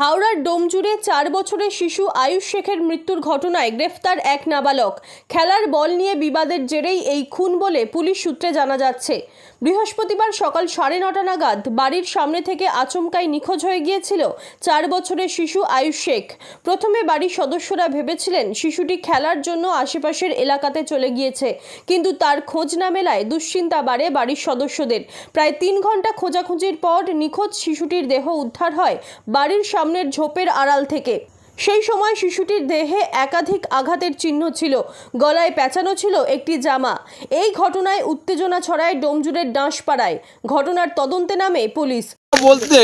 হাওড়ার ডোমজুড়ে চার বছরের শিশু আয়ুষ শেখের মৃত্যুর ঘটনায় গ্রেফতার এক নাবালক। খেলার বল নিয়ে বিবাদের জেরেই এই খুন বলে পুলিশ সূত্রে জানা যাচ্ছে। বৃহস্পতিবার সকাল সাড়ে নটা নাগাদ বাড়ির সামনে থেকে আচমকাই নিখোঁজ হয়ে গিয়েছিল চার বছরের শিশু আয়ুষ শেখ। প্রথমে বাড়ির সদস্যরা ভেবেছিলেন শিশুটি খেলার জন্য আশেপাশের এলাকাতে চলে গিয়েছে, কিন্তু তার খোঁজ না মেলায় দুশ্চিন্তা বাড়ে বাড়ির সদস্যদের। প্রায় তিন ঘণ্টা খোঁজাখুঁজির পর নিখোঁজ শিশুটির দেহ উদ্ধার হয় বাড়ির সামনের ঝোপের আড়াল থেকে। সেই সময় শিশুটির দেহে একাধিক আঘাতের চিহ্ন ছিল। গলায় পেঁচানো ছিল একটি জামা। এই ঘটনায় উত্তেজনা ছড়ায় ডোমজুরের ডাঁশপাড়ায় ঘটনার তদন্তে নামে পুলিশ। বলতে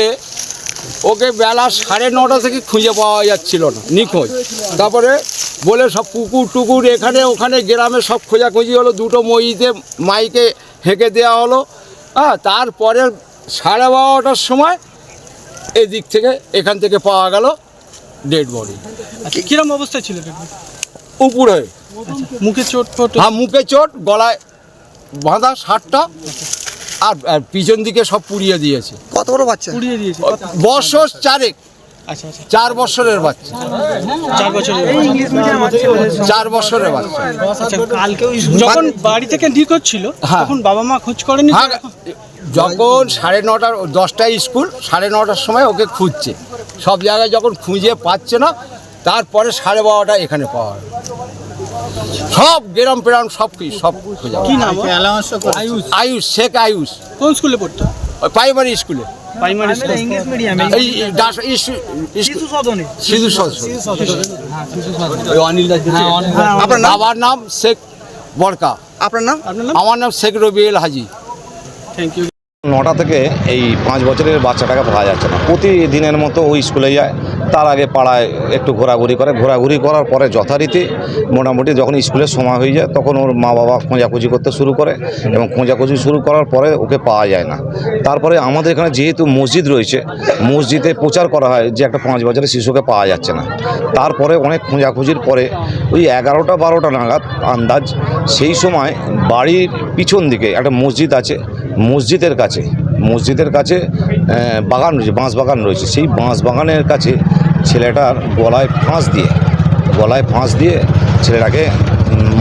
ওকে বেলা সাড়ে নটা থেকে খুঁজে পাওয়া যাচ্ছিল না, নিখোঁজ। তারপরে বলে সব পুকুর টুকুর এখানে, ওখানে গ্রামে সব খোঁজাখুঁজি হলো, দুটো মইতে মাইকে হেঁকে দেওয়া হলো। হ্যাঁ তারপরে সাড়ে বারোটার সময় এদিক থেকে এখান থেকে পাওয়া গেল। ডেড বডি আচ্ছা, কিরম অবস্থা ছিল বেবি? উপরে। মুখে চোট ফোট হ্যাঁ মুখে চোট গলায় বাঁধা শার্টটা আর আর পিছন দিকে সব পুড়িয়ে দিয়েছে। কত বড় বাচ্চা? পুড়িয়ে দিয়েছে? বছর চারেক। আচ্ছা আচ্ছা। চার বছরের বাচ্চা। চার বছরের চার বছরের বাচ্চা। আচ্ছা যখন বাড়ি থেকে নিখোঁজ ছিল হ্যাঁ। তখন বাবা মা খোঁজ করেনি হ্যাঁ, যখন সাড়ে নটার দশটায় স্কুল সাড়ে নটার সময় ওকে খুঁজছে। সব জায়গায় যখন খুঁজে পাচ্ছে না তারপরে সাড়ে বারোটা এখানে পাওয়া সব গ্রাম প্রাম সব কিছু সব খোঁজা কি নাম? আয়ুষ। আয়ুষ শেখ আয়ুষ। কোন স্কুলে পড়তো? ওই প্রাইমারি স্কুলে প্রাইমারি স্কুল এই দাস- ইস- ইস- শিশু সদস্য আপনার নাম? বাবার নাম শেখ বরকা। আপনার নাম? আপনার নাম আমার নাম শেখ রবিউল হাজি। থ্যাংক ইউ নটা থেকে এই পাঁচ বছরের বাচ্চাটাকে পাওয়া যাচ্ছে না। প্রতিদিনের মতো ওই স্কুলে যায়, তার আগে পাড়ায় একটু ঘোরাঘুরি করে। ঘোরাঘুরি করার পরে যথারীতি মোটামুটি যখন স্কুলের সময় হয়ে যায়, তখন ওর মা বাবা খোঁজাখুঁজি করতে শুরু করে এবং খোঁজাখুঁজি শুরু করার পরে ওকে পাওয়া যায় না। তারপরে আমাদের এখানে যেহেতু মসজিদ রয়েছে, মসজিদে প্রচার করা হয় যে একটা পাঁচ বছরের শিশুকে পাওয়া যাচ্ছে না। তারপরে অনেক খোঁজাখুঁজির পরে ওই এগারোটা বারোটা নাগাদ আন্দাজ, সেই সময় বাড়ির পিছন দিকে একটা মসজিদ আছে মসজিদের কাছে মসজিদের কাছে বাগান রয়েছে, বাঁশ বাগান রয়েছে। সেই বাঁশ বাগানের কাছে ছেলেটার গলায় ফাঁস দিয়ে, গলায় ফাঁস দিয়ে ছেলেটাকে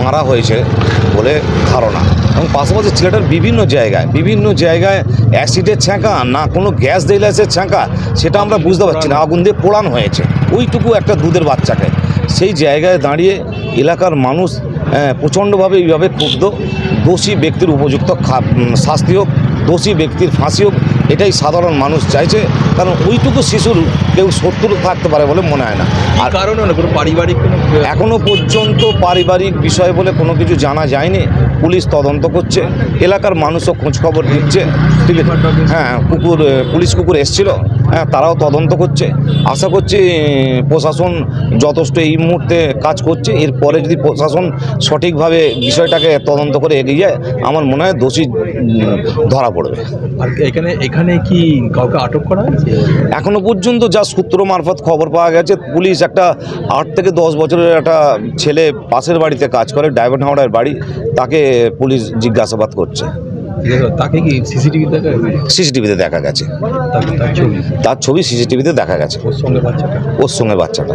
মারা হয়েছে বলে ধারণা। এবং পাশাপাশি ছেলেটার বিভিন্ন জায়গায় বিভিন্ন জায়গায় অ্যাসিডের ছ্যাঁকা, না কোনো গ্যাস দিলাসের ছ্যাঁকা, সেটা আমরা বুঝতে পারছি না, আগুন দিয়ে পোড়ান হয়েছে। ওইটুকু একটা দুধের বাচ্চাকে। সেই জায়গায় দাঁড়িয়ে এলাকার মানুষ প্রচণ্ডভাবে এইভাবে ক্ষুব্ধ। দোষী ব্যক্তির উপযুক্ত খা- শাস্তি হোক দোষী ব্যক্তির ফাঁসি হোক এটাই সাধারণ মানুষ চাইছে। কারণ ওইটুকু শিশুর কেউ শত্রু থাকতে পারে বলে মনে হয় না। আর কারণে কোনো পারিবারিক এখনও পর্যন্ত পারিবারিক বিষয় বলে কোনো কিছু জানা যায়নি। পুলিশ তদন্ত করছে। এলাকার মানুষও খোঁজখবর দিচ্ছে ঠিক আছে হ্যাঁ কুকুর পুলিশ কুকুর এসছিল। হ্যাঁ তারাও তদন্ত করছে। আশা করছি প্রশাসন যথেষ্ট এই মুহূর্তে কাজ করছে। এরপরে যদি প্রশাসন সঠিকভাবে বিষয়টাকে তদন্ত করে এগিয়ে যায় আমার মনে হয় দোষী ধরা পড়বে। আর এখানে এখানে কি কাউকে আটক করা হয়েছে? এখনও পর্যন্ত যা সূত্র মারফত খবর পাওয়া গেছে পুলিশ একটা আট থেকে দশ বছরের একটা ছেলে পাশের বাড়িতে কাজ করে ড্রাইভার হাওড়ার বাড়ি তাকে পুলিশ জিজ্ঞাসাবাদ করছে। তাকে কি? সিসিটিভিতে দেখা গেছে? তার তার ছবি? তার ছবি সিসিটিভিতে দেখা গেছে। ওর সঙ্গে বাচ্চাটা? ওর সঙ্গে বাচ্চাটা।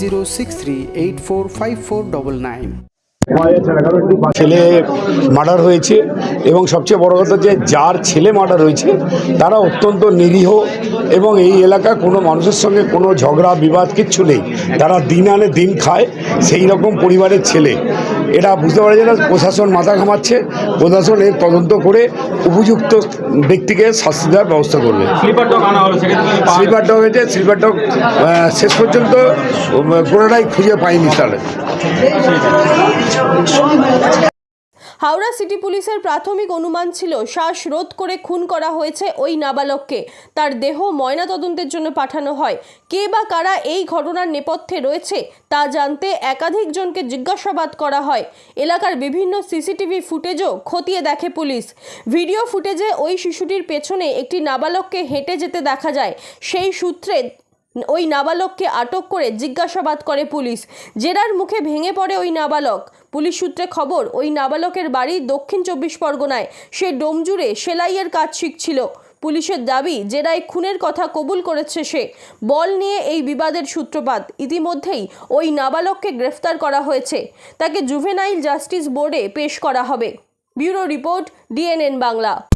zero six three eight four five four double nine ছেলে মার্ডার হয়েছে এবং সবচেয়ে বড় কথা যে যার ছেলে মার্ডার হয়েছে তারা অত্যন্ত নিরীহ এবং এই এলাকা কোনো মানুষের সঙ্গে কোনো ঝগড়া বিবাদ কিচ্ছু নেই। তারা দিন আনে দিন খায় সেই রকম পরিবারের ছেলে। এটা বুঝতে পারা যায় না প্রশাসন মাথা ঘামাচ্ছে প্রশাসন এর তদন্ত করে উপযুক্ত ব্যক্তিকে শাস্তি দেওয়ার ব্যবস্থা করবে। স্লিপার ডগ হয়েছে স্লিপার ডগ শেষ পর্যন্ত কোনোটাই খুঁজে পায়নি তাহলে হাওড়া সিটি পুলিশের প্রাথমিক অনুমান ছিল শ্বাসরোধ করে খুন করা হয়েছে ওই নাবালককে। তার দেহ ময়নাতদন্তের জন্য পাঠানো হয়। কে বা কারা এই ঘটনার নেপথ্যে রয়েছে, তা জানতে একাধিক জনকে জিজ্ঞাসাবাদ করা হয়। এলাকার বিভিন্ন সিসিটিভি ফুটেজও খতিয়ে দেখে পুলিশ। ভিডিও ফুটেজে ওই শিশুটির পেছনে একটি নাবালককে হেঁটে যেতে দেখা যায়। সেই সূত্রে ওই নাবালককে আটক করে জিজ্ঞাসাবাদ করে পুলিশ। জেরার মুখে ভেঙে পড়ে ওই নাবালক। পুলিশ সূত্রে খবর ওই নাবালকের বাড়ি দক্ষিণ চব্বিশ পরগনায়। সে ডোমজুড়ে সেলাইয়ের কাজ শিখছিল। পুলিশের দাবি জেরায় খুনের কথা কবুল করেছে সে। বল নিয়ে এই বিবাদের সূত্রপাত। ইতিমধ্যেই ওই নাবালককে গ্রেফতার করা হয়েছে। তাকে জুভেনাইল জাস্টিস বোর্ডে পেশ করা হবে। Bureau report DNN Bangla.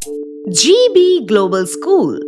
GB global School,